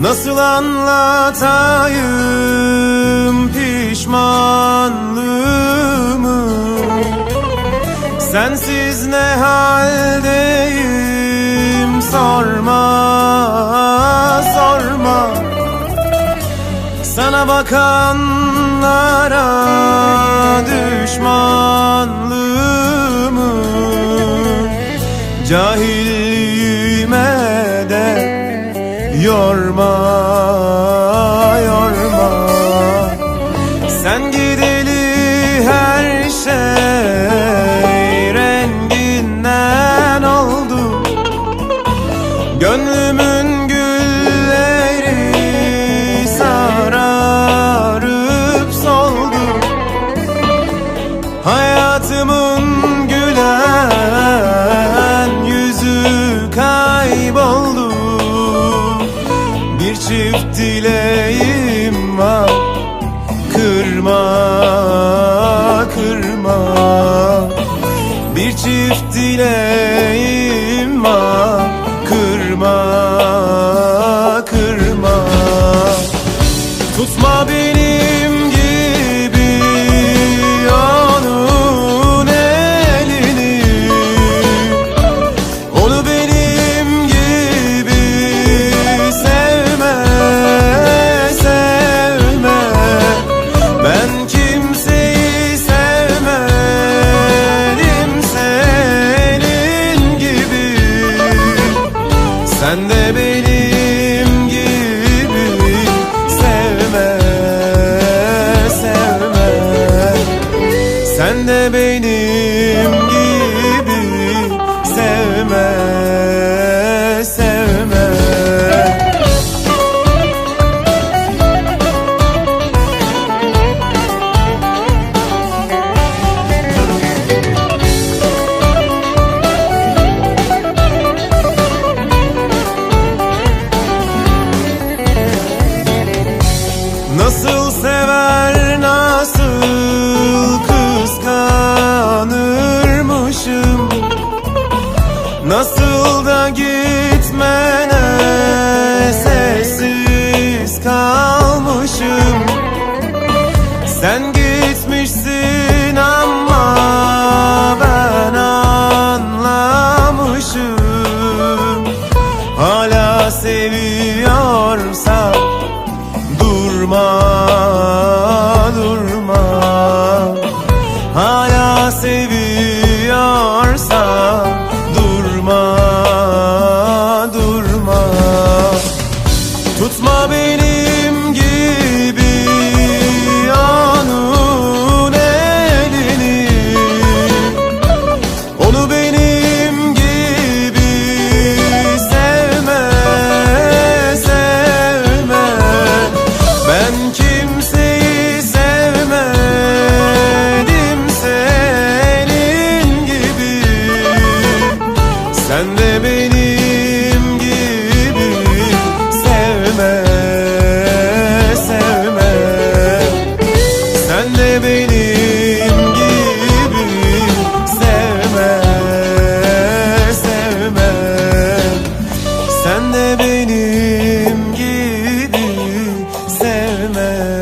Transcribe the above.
Nasıl anlatayım pişmanlığımı? Sensiz ne haldeyim? Sorma sorma. Sana bakanlara düşmanlığımı Cahilliğime yorma yorma. Sen gideli dileğim var Kırma, kırma. Tutma benim Sen de benim Nasıl sever nasıl kıskanırmışım? Nasıl da gitmene sessiz kalmışım? Sen mão. Sen ki verme